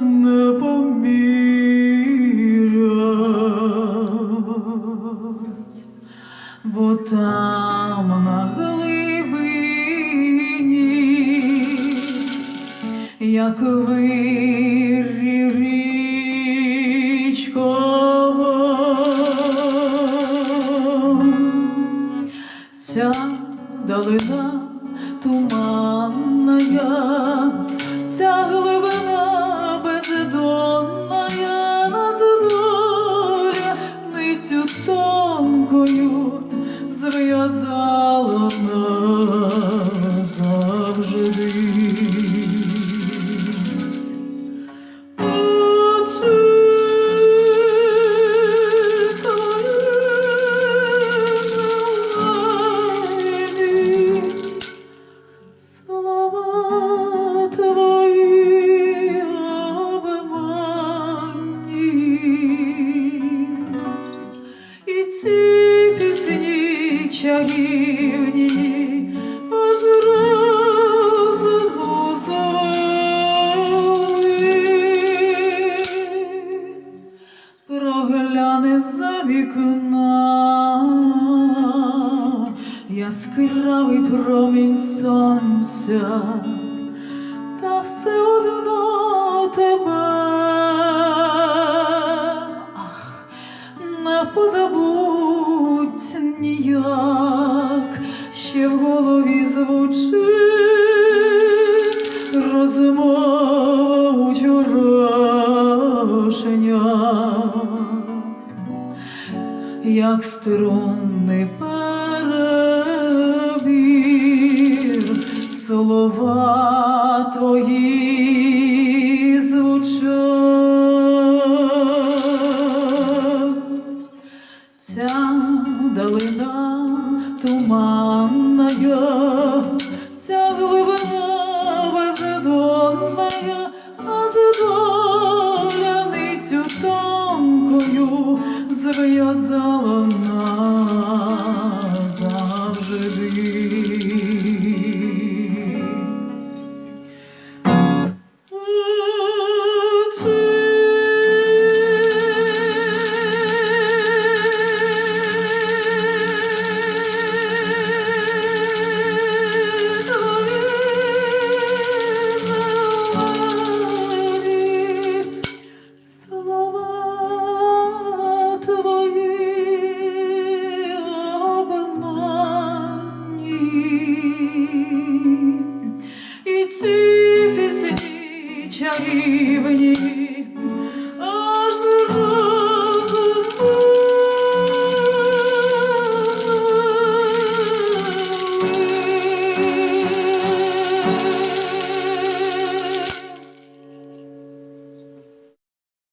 не помірять, бо там на глибині, як вирі річкова, ця далина туманна, ця глибина. 子多 пісні чарівні аж розгузові. Прогляне за вікна яскравий промінь сонця, та все одно тебе. Ах, не позабудь ніяк, ще в голові звучить розмова вчорашня як струнний перебір, слова твої звучать. Долина туманна, ця глибина бездонна, а доля нитю тонкою зв'язала назавжди. І ці пісні чарівні